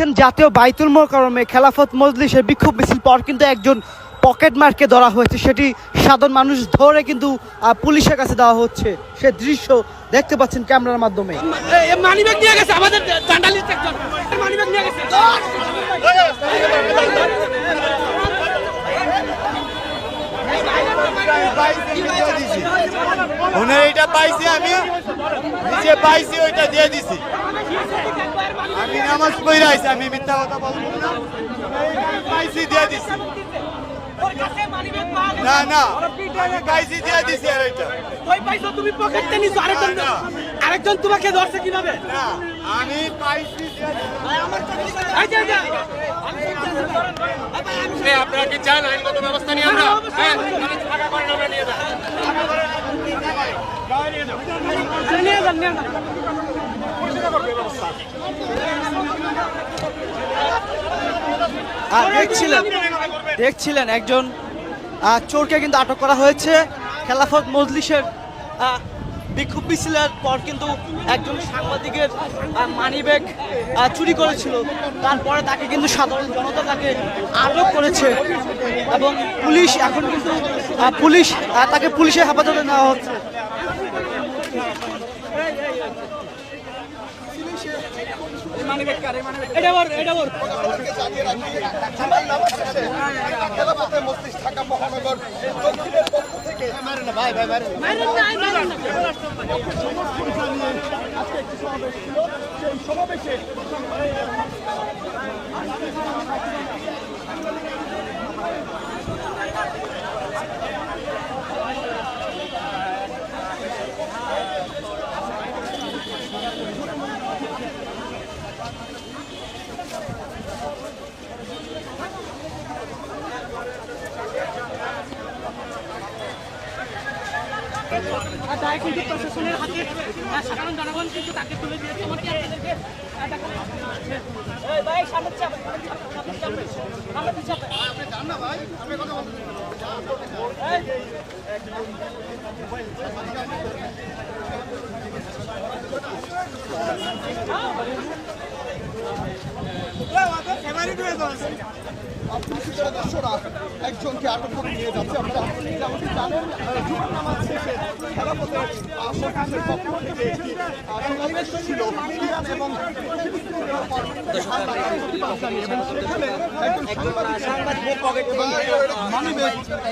পাচ্ছেন জাতীয় বাইতুল মোকারমে খেলাফত মজলিসের বিক্ষোভ মিছিল পর কিন্তু একজন পকেট মারকে ধরা হয়েছে। সেটি সাধারণ মানুষ ধরে কিন্তু আহ, পুলিশের কাছে দেওয়া হচ্ছে। সে দৃশ্য দেখতে পাচ্ছেন ক্যামেরার মাধ্যমে। নিয়ে গেছে আমাদের জার্নালিস্ট একজন। নিয়ে গেছে। ওনে এইটা পাইছি আমি নিজে পাইছি ওইটা দিয়ে দিছি। নামাজ পড়ে আইছি আমি মিথ্যা কথা বলব না। পাইছি দিয়ে দিছি। না না পাইছি দিয়ে দিছি ওইটা ওই পয়সা তুমি পকেটে নিছো আরেকজন। আরেকজন তোমাকে ধরছে কীভাবে? না আমি পাইছি দিয়ে দিছি। আপনারা কি চান? আইনগত ব্যবস্থা নিয়ে আমরা? হ্যাঁ ফাঁকা করেন আমরা নিয়ে যাই নিয়ে যান নিয়ে যান। আহ, দেখছিলেন দেখছিলেন একজন চোরকে কিন্তু আটক করা হয়েছে। খেলাফত মজলিসের বিক্ষোভ মিছিলের পর কিন্তু একজন সাংবাদিকের মানি ব্যাগ চুরি করেছিল। তারপরে তাকে কিন্তু সাধারণ জনতা তাকে আটক করেছে এবং পুলিশ এখন কিন্তু পুলিশ তাকে পুলিশের হেফাজতে নেওয়া হচ্ছে। এটা ওর এটা ওর মাইরেন না, এই মাইরেন না। আর তাই কিন্তু প্রশাসনের হাতে সাধারণ জনগণ কিন্তু তাকে তুলে দিয়েছে ভাই, একজনকে আটক করে নিয়ে যাচ্ছে। আপনারা যেমনটি জানেন জুমার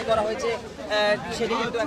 করা হয়েছে সেটি কিন্তু